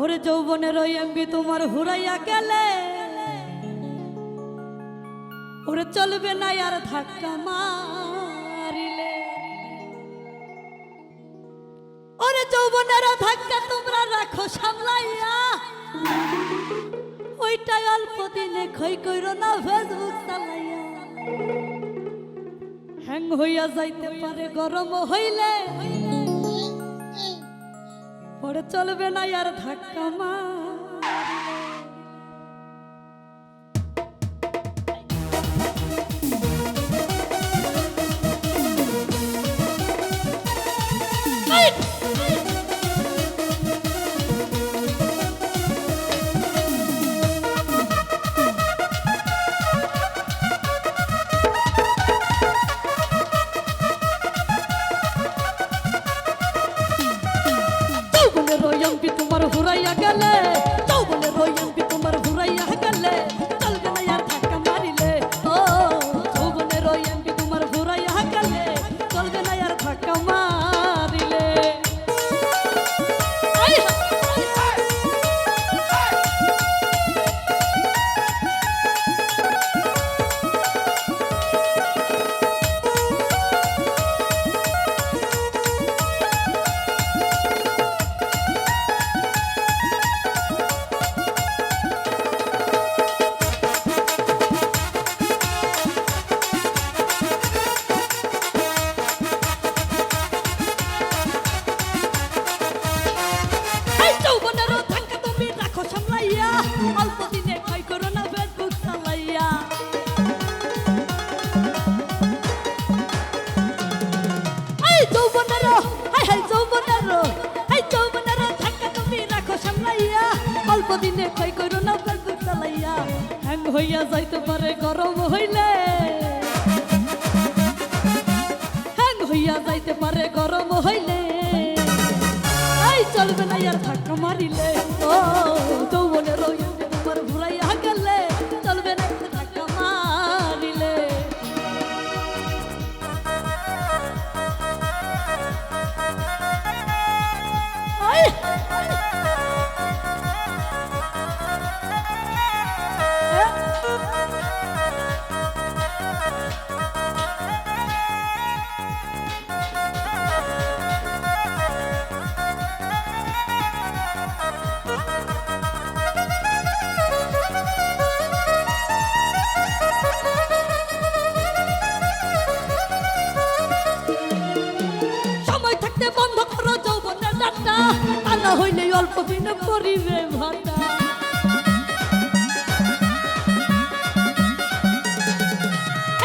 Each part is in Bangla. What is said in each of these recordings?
ওরে যৌবনের ওই এমবি তোমার হুরাইয়া গেলে। ওরে চলবে না আর ধাক্কা মারিলে। ওরে যৌবনের ধাক্কা তোমরা রাখো সামলাইয়া। ওইটাই অল্প দিনে খই কইর না ফেসবুক চালাইয়া। হ্যাং হইয়া যাইতে পারে, গরম হইলে। পরে চলবে না আর ধাক্কা মার। এমপি তোমার গেলে দিনে ক্ষয় করো না ফেসবুক চালাইয়া। হ্যাং হইয়া যাইতে পারে, গরম হইলে। হ্যাং হইয়া যাইতে পারে, গরম হইলে। এই চলবে না আর ধাক্কা মারিলে। ও হইলে অল্প দিনে পরিবে ভাতা।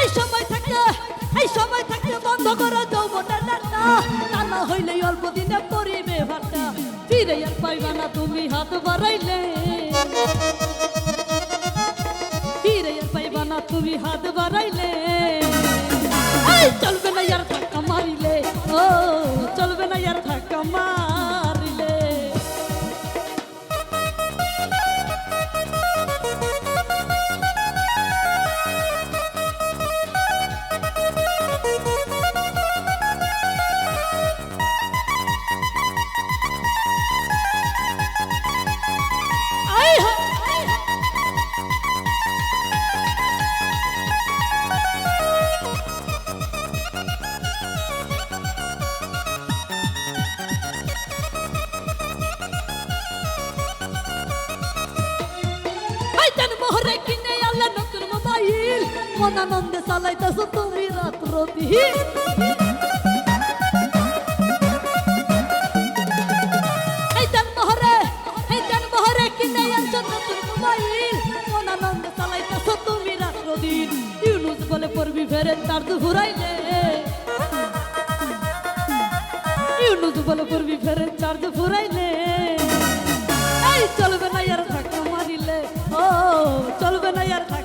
এই সময় থাকতে এই সময় থাকতে বন্ধ করো যৌবনের ডাক্তা তা হইলে অল্প দিনে পরিবে ভাতা। ফিরে আর পাইবা না তুমি হাত বাড়াইলে। ফিরে আর পাইবা না তুমি হাত বাড়াইলে। এই মন আনন্দে চালাইতেছ তুমি রাত্র বলে পড়বি ফেরে তার দুপুরাইলে ইউনুস বলে পড়বি ফেরে চার্জ ফুরাইলে এই চলবে না ইয়ার ধাক্কা মারিলে ও চলবে না ইয়ার ধাক্কা